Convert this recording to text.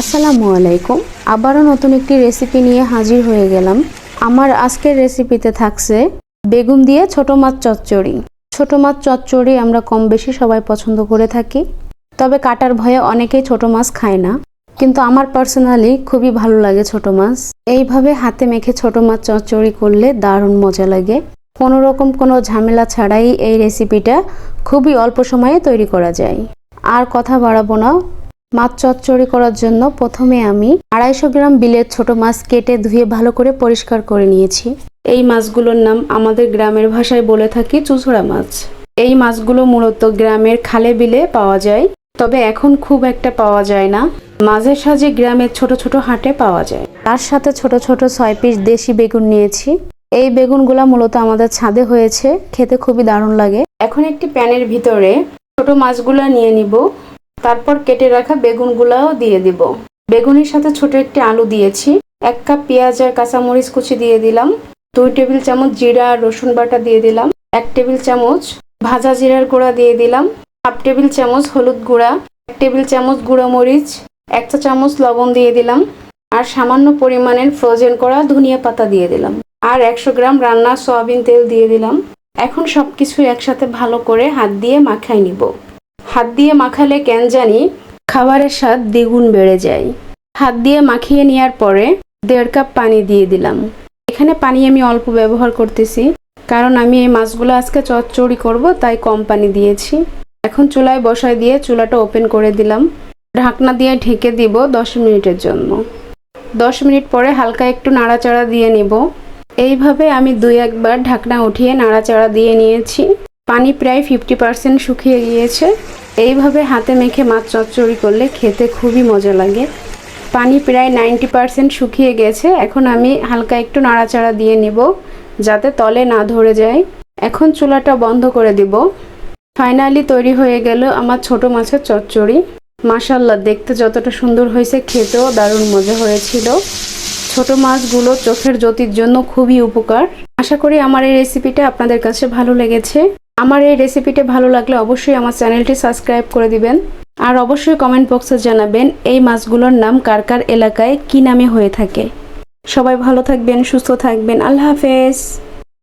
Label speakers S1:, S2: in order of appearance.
S1: আসসালামু আলাইকুম। আবারও নতুন একটি রেসিপি নিয়ে হাজির হয়ে গেলাম। আমার আজকের রেসিপিতে থাকছে বেগুন দিয়ে ছোট মাছ চচ্চড়ি। ছোট মাছ চচ্চড়ি আমরা কম বেশি সবাই পছন্দ করে থাকি। তবে কাটার ভয়ে অনেকেই ছোট মাছ খায় না। কিন্তু আমার পার্সোনালি খুবই ভালো লাগে ছোট মাছ। এইভাবে হাতে মেখে ছোট মাছ চচ্চড়ি করলে দারুণ মজা লাগে। কোনো রকম কোনো ঝামেলা ছাড়াই এই রেসিপিটা খুবই অল্প সময়ে তৈরি করা যায়। আর কথা বাড়াবো না। মাছ চচ্চড়ি করার জন্য প্রথমে আমি আড়াইশো গ্রাম বিলের ছোট মাছ কেটে ধুয়ে ভালো করে পরিষ্কার করে নিয়েছি। এই মাছগুলোর নাম আমাদের গ্রামের ভাষায় বলে থাকি চুচড়া মাছ। এই মাছগুলো মূলত গ্রামের খালে বিলে পাওয়া যায়, তবে এখন খুব একটা পাওয়া যায় না। মাঝে সাঝে গ্রামের ছোট ছোট হাটে পাওয়া যায়। তার সাথে ছোট ছোট ছয় পিস দেশি বেগুন নিয়েছি। এই বেগুনগুলা মূলত আমাদের ছাদে হয়েছে, খেতে খুবই দারুণ লাগে। এখন একটি প্যানের ভিতরে ছোট মাছগুলা নিয়ে নিব। তারপর কেটে রাখা বেগুনগুলাও দিয়ে দিব। বেগুনের সাথে ছোট একটি আলু দিয়েছি, এক কাপ পেঁয়াজ আর কাঁচামরিচ কুচি দিয়ে দিলাম, দুই টেবিল চামচ জিরা আর রসুন বাটা দিয়ে দিলাম, এক টেবিল চামচ ভাজা জিরার গুঁড়া দিয়ে দিলাম, হাফ টেবিল চামচ হলুদ গুঁড়া, এক টেবিল চামচ গুঁড়ো মরিচ, এক চা চামচ লবণ দিয়ে দিলাম আর সামান্য পরিমাণের ফ্রোজেন করা ধনিয়া পাতা দিয়ে দিলাম আর একশো গ্রাম রান্না সয়াবিন তেল দিয়ে দিলাম। এখন সবকিছু একসাথে ভালো করে হাত দিয়ে মাখাই নিব। হাত দিয়ে মাখালে কেন জানি খাবারের স্বাদ দ্বিগুণ বেড়ে যায়। হাত দিয়ে মাখিয়ে নেওয়ার পরে দেড় কাপ পানি দিয়ে দিলাম। এখানে পানি আমি অল্প ব্যবহার করতেছি, কারণ আমি এই মাছগুলো আজকে চচ্চড়ি করব, তাই কম পানি দিয়েছি। এখন চুলায় বসায় দিয়ে চুলাটা ওপেন করে দিলাম। ঢাকনা দিয়ে ঢেকে দিব দশ মিনিটের জন্য। দশ মিনিট পরে হালকা একটু নাড়াচাড়া দিয়ে নিব। এইভাবে আমি দুই একবার ঢাকনা উঠিয়ে নাড়াচাড়া দিয়ে নিয়েছি। পানি প্রায় ফিফটি পার্সেন্ট শুকিয়ে গিয়েছে। এইভাবে হাতে মেখে মাছ চচ্চড়ি করলে খেতে খুবই মজা লাগে। পানি প্রায় নাইনটি পার্সেন্ট শুকিয়ে গেছে। এখন আমি হালকা একটু নাড়াচাড়া দিয়ে নিব, যাতে তলে না ধরে যায়। এখন চুলাটা বন্ধ করে দিব। ফাইনালি তৈরি হয়ে গেল আমার ছোট মাছের চচ্চড়ি। মাশাল্লাহ দেখতে যতটা সুন্দর হয়েছে, খেতেও দারুণ মজা হয়েছিল। ছোট মাছগুলো চোখের জ্যোতির জন্য খুবই উপকার। আশা করি আমার এই রেসিপিটা আপনাদের কাছে ভালো লেগেছে। আমার এই রেসিপিটা ভালো লাগলে অবশ্যই আমার চ্যানেলটি সাবস্ক্রাইব করে দিবেন। আর অবশ্যই কমেন্ট বক্সে জানাবেন, এই মাছগুলোর নাম কার কার এলাকায় কি নামে হয়ে থাকে। সবাই ভালো থাকবেন, সুস্থ থাকবেন, আল্লাহ হাফেজ।